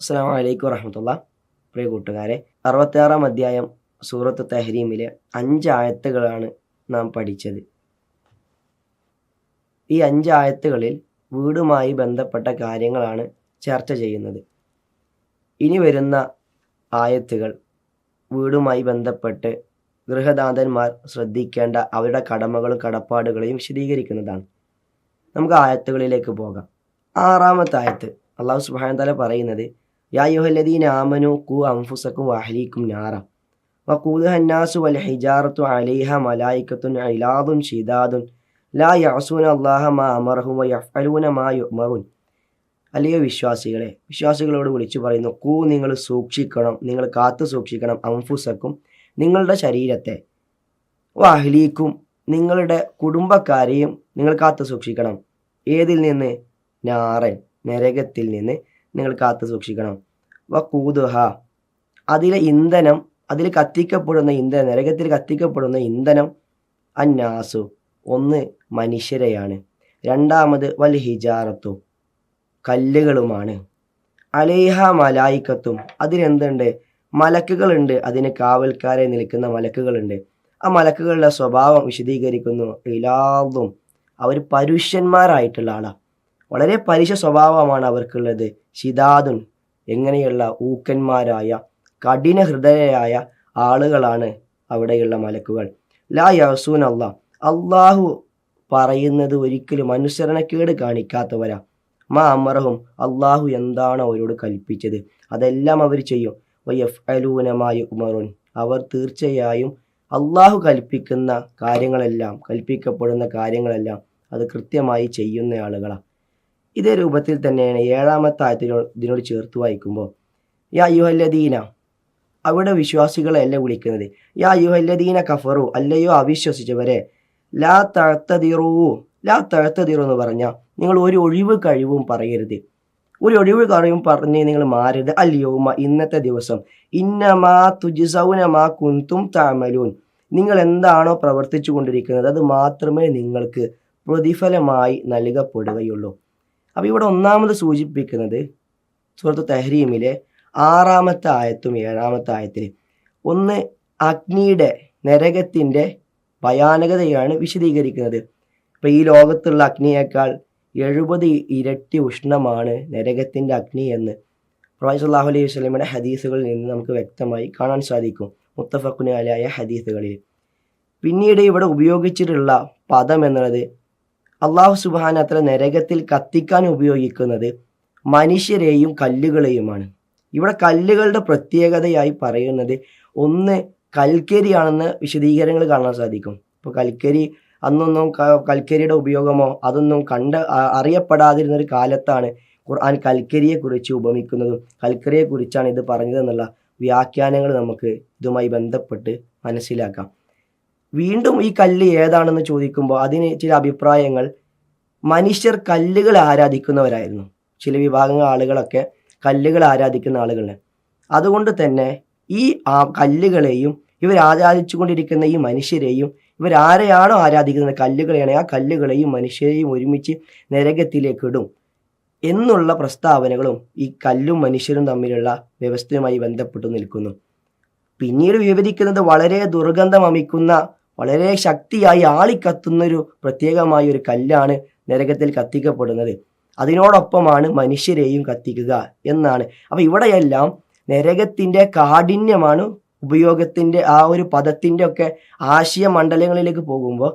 അസ്സാം വലൈക്കും വറഹമത്തുള്ള. പ്രിയ കൂട്ടുകാരെ അറുപത്തിയാറാം അധ്യായം സൂറത്ത് തെഹരീമിലെ അഞ്ച് ആയത്തുകളാണ് നാം പഠിച്ചത്. ഈ അഞ്ച് ആയത്തുകളിൽ വീടുമായി ബന്ധപ്പെട്ട കാര്യങ്ങളാണ് ചർച്ച ചെയ്യുന്നത്. ഇനി വരുന്ന ആയത്തുകൾ വീടുമായി ബന്ധപ്പെട്ട് ഗൃഹദാന്തന്മാർ ശ്രദ്ധിക്കേണ്ട അവരുടെ കടമകളും കടപ്പാടുകളെയും വിശദീകരിക്കുന്നതാണ്. നമുക്ക് ആയത്തുകളിലേക്ക് പോകാം. ആറാമത്തെ ആയത്ത് അള്ളാഹു സുബാന തല പറയുന്നത് യാ യുഹല്ലദീന ആമനു കു അംഫുസക്കും വഹലീക്കും നാറ. വഖൂദുഹ അന്നാസു വൽ ഹിജാറത്തു അലൈഹ മലായിക്കത്തുൻ ഇലാദുൻ ഷിദാദുൻ ലാ യഅസൂന അല്ലാഹ മാ അമർഹു വയഫ്അലൂന മാ യുമറുൻ അല്ലയോ വിശ്വാസികളെ വിശ്വാസികളോട് വിളിച്ചു പറയുന്നു കൂ നിങ്ങൾ സൂക്ഷിക്കണം നിങ്ങൾ കാത്തു സൂക്ഷിക്കണം അംഫുസക്കും നിങ്ങളുടെ ശരീരത്തെ. വാഹ്ലീക്കും നിങ്ങളുടെ കുടുംബക്കാരെയും നിങ്ങൾ കാത്തു സൂക്ഷിക്കണം. ഏതിൽ നിന്ന്? നാറൻ നരകത്തിൽ നിന്ന്. നിങ്ങൾ കാത്തു സൂക്ഷിക്കണം. വ കൂതുഹ. അതിലെ ഇന്ധനം അതിൽ കത്തിക്കപ്പെടുന്ന ഇന്ധനം നരകത്തിൽ കത്തിക്കപ്പെടുന്ന ഇന്ധനം അന്നാസു. ഒന്ന് മനുഷ്യരെയാണ്. രണ്ടാമത് വൽ ഹിജാറത്തു. കല്ലുകളുമാണ്. അലേഹ മലായിക്കത്തും. അതിനെന്തുണ്ട്? മലക്കുകളുണ്ട്. അതിന് കാവൽക്കാരെ നിൽക്കുന്ന മലക്കുകളുണ്ട്. ആ മലക്കുകളുടെ സ്വഭാവം വിശദീകരിക്കുന്നു. ഇലാദും. അവർ പരുഷ്യന്മാരായിട്ടുള്ള ആളാണ് വളരെ പരിശ സ്വഭാവമാണ് അവർക്കുള്ളത്. ശിതാദുൻ എങ്ങനെയുള്ള ഊക്കന്മാരായ കഠിന ഹൃദയരായ ആളുകളാണ് അവിടെയുള്ള മലക്കുകൾ. ലാ യസൂൻ അള്ളാഹ്. അള്ളാഹു പറയുന്നത് ഒരിക്കലും അനുസരണക്കേട് കാണിക്കാത്തവരാ. മാ അമറഹും അള്ളാഹു എന്താണ് അവരോട് കൽപ്പിച്ചത്. അതെല്ലാം അവർ ചെയ്യും. അലൂനമായ ഉമറുൻ അവർ തീർച്ചയായും അള്ളാഹു കൽപ്പിക്കുന്ന കാര്യങ്ങളെല്ലാം കൽപ്പിക്കപ്പെടുന്ന കാര്യങ്ങളെല്ലാം അത് കൃത്യമായി ചെയ്യുന്ന ആളുകളാണ് ഇതേ രൂപത്തിൽ തന്നെയാണ് ഏഴാമത്തെ ആയത്തിനോട് ഇതിനോട് ചേർത്ത് വായിക്കുമ്പോൾ യാ യുഹല്ലദീന അവിടെ വിശ്വാസികളെ അല്ല വിളിക്കുന്നത്? യാ യുഹല്ലദീന കഫറു അല്ലയോ അവിശ്വസിച്ചവരെ ലാ തഴത്തതിറൂ ലാ തഴത്തതിറു എന്ന് പറഞ്ഞാൽ നിങ്ങൾ ഒരു ഒഴിവ് കഴിവും പറയരുത്. ഒരു ഒഴിവ് കഴിവും പറഞ്ഞ് നിങ്ങൾ മാറരുത്. അല്ലയോമ ഇന്നത്തെ ദിവസം. ഇന്നമാ തുജിസൗനമാ കുന്തും താമലൂൻ നിങ്ങൾ എന്താണോ പ്രവർത്തിച്ചു കൊണ്ടിരിക്കുന്നത് അത് മാത്രമേ നിങ്ങൾക്ക് പ്രതിഫലമായി നൽകപ്പെടുകയുള്ളൂ. അപ്പോൾ ഇവിടെ ഒന്നാമത് സൂചിപ്പിക്കുന്നത് സുഹൃത്ത് തെഹ്രീമിലെ ആറാമത്തെ ആയത്തും ഏഴാമത്തെ ആയത്തിൽ ഒന്ന് അഗ്നിയുടെ നരകത്തിന്റെ ഭയാനകതയാണ് വിശദീകരിക്കുന്നത്. ഇപ്പം ഈ ലോകത്തുള്ള അഗ്നിയേക്കാൾ എഴുപത് ഇരട്ടി ഉഷ്ണമാണ് നരകത്തിന്റെ അഗ്നി എന്ന് പ്രൊഫൈസ് അള്ളാഹു അലൈഹി വസ്ലമിയുടെ ഹദീസുകളിൽ നിന്ന് നമുക്ക് വ്യക്തമായി കാണാൻ സാധിക്കും. മുത്തഫക്കുനാലായ ഹദീസുകളിൽ. പിന്നീട് ഇവിടെ ഉപയോഗിച്ചിട്ടുള്ള പദം എന്നുള്ളത് അള്ളാഹു സുബാനത്ര നരകത്തിൽ കത്തിക്കാൻ ഉപയോഗിക്കുന്നത് മനുഷ്യരെയും കല്ലുകളെയുമാണ്. ഇവിടെ കല്ലുകളുടെ പ്രത്യേകതയായി പറയുന്നത് ഒന്ന് കൽക്കരിയാണെന്ന് വിശദീകരണങ്ങൾ കാണാൻ സാധിക്കും. ഇപ്പോൾ കൽക്കരി അന്നൊന്നും കൽക്കരിയുടെ ഉപയോഗമോ അതൊന്നും കണ്ട അറിയപ്പെടാതിരുന്ന ഒരു കാലത്താണ് ഖുർആൻ കൽക്കരിയെക്കുറിച്ച് ഉപമിക്കുന്നതും കൽക്കരിയെ കുറിച്ചാണ് ഇത് പറഞ്ഞതെന്നുള്ള വ്യാഖ്യാനങ്ങൾ നമുക്ക് ഇതുമായി ബന്ധപ്പെട്ട് മനസ്സിലാക്കാം. വീണ്ടും ഈ കല്ല് ഏതാണെന്ന് ചോദിക്കുമ്പോൾ അതിന് ചില അഭിപ്രായങ്ങൾ മനുഷ്യർ കല്ലുകൾ ആരാധിക്കുന്നവരായിരുന്നു. ചില വിഭാഗങ്ങൾ ആളുകളൊക്കെ കല്ലുകൾ ആരാധിക്കുന്ന ആളുകളാണ് അതുകൊണ്ട് തന്നെ ഈ ആ കല്ലുകളെയും ഇവർ ആരാധിച്ചുകൊണ്ടിരിക്കുന്ന ഈ മനുഷ്യരെയും ഇവരാരെയാണോ ആരാധിക്കുന്നത്? കല്ലുകളെയാണ്. ആ കല്ലുകളെയും മനുഷ്യരെയും ഒരുമിച്ച് നരകത്തിലേക്ക് ഇടും എന്നുള്ള പ്രസ്താവനകളും ഈ കല്ലും മനുഷ്യരും തമ്മിലുള്ള വ്യവസ്ഥയുമായി ബന്ധപ്പെട്ടു നിൽക്കുന്നു. പിന്നീട് വിവരിക്കുന്നത് വളരെ ദുർഗന്ധം അമിക്കുന്ന വളരെ ശക്തിയായി ആളിക്കത്തുന്നൊരു പ്രത്യേകമായ ഒരു കല്ലാണ് നരകത്തിൽ കത്തിക്കപ്പെടുന്നത്. അതിനോടൊപ്പമാണ് മനുഷ്യരെയും കത്തിക്കുക എന്നാണ്. അപ്പം ഇവിടെയെല്ലാം നരകത്തിന്റെ കാഠിന്യമാണ് ഉപയോഗത്തിന്റെ ആ ഒരു പദത്തിന്റെ ഒക്കെ ആശയ മണ്ഡലങ്ങളിലേക്ക് പോകുമ്പോൾ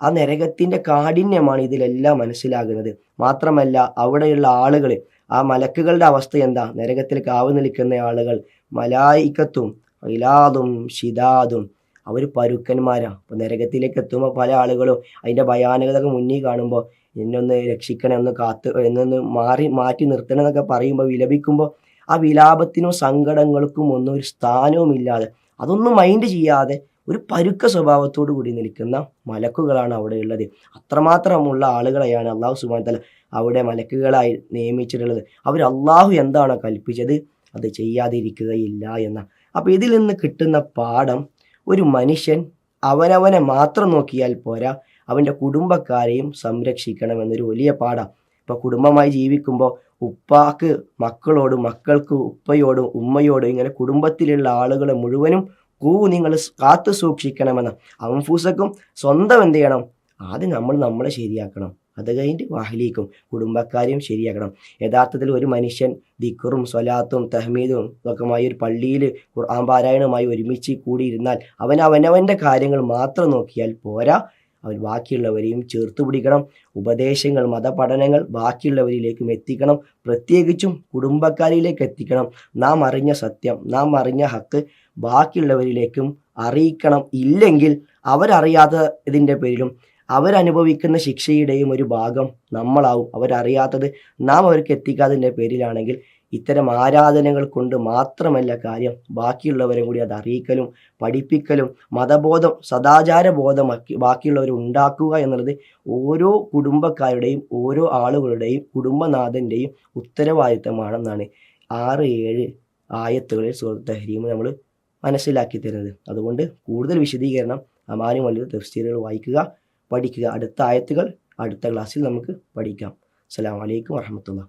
ആ നരകത്തിന്റെ കാഠിന്യമാണ് ഇതിലെല്ലാം മനസ്സിലാകുന്നത്. മാത്രമല്ല അവിടെയുള്ള ആളുകൾ ആ മലക്കുകളുടെ അവസ്ഥ എന്താ? നരകത്തിൽ കാവ് നിൽക്കുന്ന ആളുകൾ മലായിക്കത്തും ഇലാദും ഷിദാദും അവർ പരുക്കന്മാരാണ് അപ്പോൾ നരകത്തിലേക്ക് എത്തുമ്പോൾ പല ആളുകളും അതിന്റെ ഭയാനകത മുന്നിൽ കാണുമ്പോൾ എന്നൊന്ന് രക്ഷിക്കണം ഒന്ന് കാത്ത് എന്നൊന്ന് മാറി മാറ്റി നിർത്തണം എന്നൊക്കെ പറയുമ്പോൾ വിലപിക്കുമ്പോൾ ആ വിലാപത്തിനും സങ്കടങ്ങൾക്കും ഒന്നും ഒരു സ്ഥാനവും ഇല്ലാതെ അതൊന്നും മൈൻഡ് ചെയ്യാതെ ഒരു പരുക്ക സ്വഭാവത്തോടു കൂടി നിൽക്കുന്ന മലക്കുകളാണ് അവിടെ ഉള്ളത് അത്രമാത്രമുള്ള ആളുകളെയാണ് അള്ളാഹു സുബാൻ തല അവിടെ മലക്കുകളായി നിയമിച്ചിട്ടുള്ളത്. അവർ അള്ളാഹു എന്താണോ കൽപ്പിച്ചത് അത് ചെയ്യാതിരിക്കുകയില്ല എന്ന. അപ്പോൾ ഇതിൽ നിന്ന് കിട്ടുന്ന പാഠം ഒരു മനുഷ്യൻ അവനവനെ മാത്രം നോക്കിയാൽ പോരാ. അവന്റെ കുടുംബക്കാരെയും സംരക്ഷിക്കണം എന്നൊരു വലിയ പാഠം ഇപ്പോൾ കുടുംബമായി ജീവിക്കുമ്പോൾ ഉപ്പാക്ക് മക്കളോടും മക്കൾക്ക് ഉപ്പയോടും ഉമ്മയോടും ഇങ്ങനെ കുടുംബത്തിലുള്ള ആളുകളെ മുഴുവനും കൂ നിങ്ങൾ കാത്തു സൂക്ഷിക്കണമെന്ന്. അവൻഫൂസക്കും സ്വന്തം എന്ത് ചെയ്യണം? ആദ്യം നമ്മൾ നമ്മളെ ശരിയാക്കണം. അത് കഴിഞ്ഞിട്ട് വാഹലിക്കും കുടുംബക്കാരെയും ശരിയാക്കണം. യഥാർത്ഥത്തിൽ ഒരു മനുഷ്യൻ ദിക്കറും സ്വലാത്തും തഹ്മീദും ഇതൊക്കെമായി ഒരു പള്ളിയിൽ ഖുർആൻ പാരായണമായി ഒരുമിച്ച് കൂടിയിരുന്നാൽ അവൻ അവനവന്റെ കാര്യങ്ങൾ മാത്രം നോക്കിയാൽ പോരാ. അവൻ ബാക്കിയുള്ളവരെയും ചേർത്ത് പിടിക്കണം. ഉപദേശങ്ങൾ മതപഠനങ്ങൾ ബാക്കിയുള്ളവരിലേക്കും എത്തിക്കണം. പ്രത്യേകിച്ചും കുടുംബക്കാരിലേക്ക് എത്തിക്കണം. നാം അറിഞ്ഞ സത്യം നാം അറിഞ്ഞ ഹക്ക് ബാക്കിയുള്ളവരിലേക്കും അറിയിക്കണം. ഇല്ലെങ്കിൽ അവരറിയാത്തതിന്റെ പേരിലും അവരനുഭവിക്കുന്ന ശിക്ഷയുടെയും ഒരു ഭാഗം നമ്മളാവും. അവരറിയാത്തത് നാം അവർക്ക് എത്തിക്കാതിന്റെ പേരിലാണെങ്കിൽ ഇത്തരം ആരാധനകൾ കൊണ്ട് മാത്രമല്ല കാര്യം. ബാക്കിയുള്ളവരെ കൂടി അത് അറിയിക്കലും പഠിപ്പിക്കലും മതബോധം സദാചാര ബോധമാക്കി ബാക്കിയുള്ളവർ ഉണ്ടാക്കുക എന്നുള്ളത് ഓരോ കുടുംബക്കാരുടെയും ഓരോ ആളുകളുടെയും കുടുംബനാഥന്റെയും ഉത്തരവാദിത്തമാണെന്നാണ് ആറ് ഏഴ് ആയത്തുകളിൽ സുഹൃത്ത് തഹരീം നമ്മൾ മനസ്സിലാക്കി തരുന്നത്. അതുകൊണ്ട് കൂടുതൽ വിശദീകരണം അമാനും വലിയ തഫ്സീറുകൾ വായിക്കുക. പഠിക്കുക. അടുത്ത ആയത്തുകൾ അടുത്ത ക്ലാസ്സിൽ നമുക്ക് പഠിക്കാം. അസ്സാം വലൈക്കും വറഹമത്തുള്ള